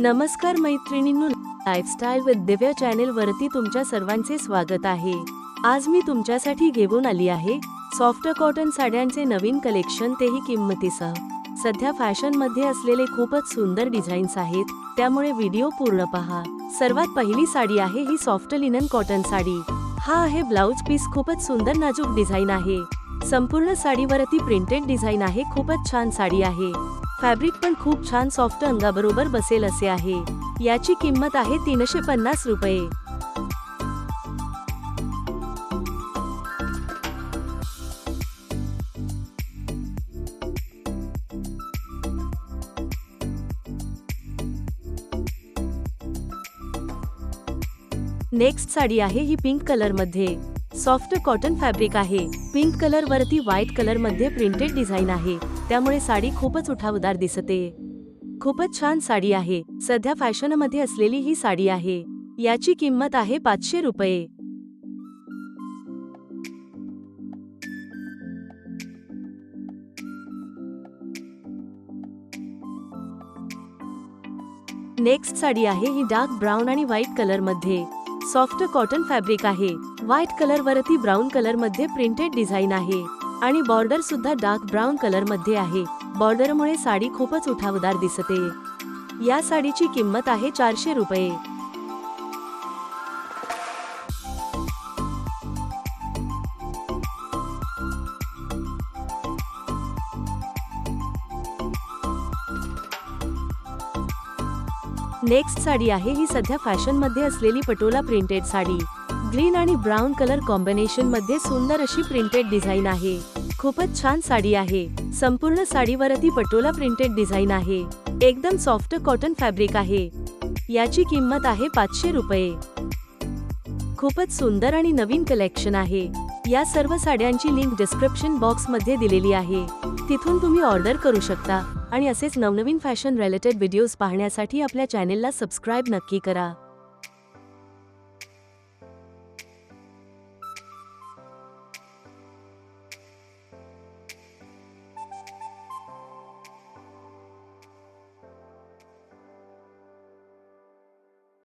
नमस्कार मैत्रिणींनो lifestyle with दिव्या चॅनेलवरती तुमच्या सर्वांचे स्वागत आहे. आज मी तुमच्यासाठी घेऊन आली आहे सॉफ्ट कॉटन साड्यांचे नवीन कलेक्शन तेही किंमतीसह. सध्या फॅशनमध्ये असलेले खूपच सुंदर डिझाईन्स आहेत त्यामुळे व्हिडिओ पूर्ण पहा. सर्वात पहिली साडी आहे ही सॉफ्ट लिनन कॉटन साडी. हा आहे ब्लाउज पीस खूपच सुंदर नाजूक डिझाईन आहे. संपूर्ण साडीवरती प्रिंटेड डिझाईन आहे खूपच छान साडी आहे. फॅब्रिक पण खूप छान सॉफ्ट अंगाबरोबर बसेल असे आहे. याची किंमत आहे तीनशे पन्नास रुपये. नेक्स्ट साडी आहे ही पिंक कलरमध्ये सॉफ्ट कॉटन फॅब्रिक आहे. पिंक कलर वरती व्हाईट कलरमध्ये प्रिंटेड डिझाईन आहे. त्यामुळे साडी खूपच उठावदार दिसते. खूपच छान साडी आहे. सध्या फॅशनमध्ये असलेली ही साडी आहे. याची किंमत आहे पाचशे रुपये. नेक्स्ट साडी आहे ही डार्क ब्राऊन आणि व्हाईट कलरमध्ये सॉफ्ट कॉटन फॅब्रिक आहे. व्हाईट कलर वरती ब्राऊन कलरमध्ये प्रिंटेड डिझाईन आहे. आणि बॉर्डर सुद्धा डार्क ब्राऊन कलरमध्ये आहे. बॉर्डरमुळे साडी खूपच उठावदार दिसते. या साडीची किंमत आहे चारशे रुपये. नेक्स्ट साडी आहे ही सध्या फॅशनमध्ये असलेली पटोला प्रिंटेड साडी. ग्रीन आणि ब्राऊन कलर कॉम्बिनेशनमध्ये सुंदर अशी प्रिंटेड डिझाईन आहे. खूपच छान साडी आहे. संपूर्ण साडीवरती पटोला प्रिंटेड डिझाईन आहे. एकदम सॉफ्ट कॉटन फॅब्रिक आहे. याची किंमत आहे पाचशे रुपये. खूपच सुंदर आणि नवीन कलेक्शन आहे. या सर्व साड्यांची लिंक डिस्क्रिप्शन बॉक्समध्ये दिलेली आहे. तिथून तुम्ही ऑर्डर करू शकता. आणि असेच नवनवीन फॅशन रिलेटेड व्हिडिओज पाहण्यासाठी आपल्या चॅनेलला सबस्क्राईब नक्की करा.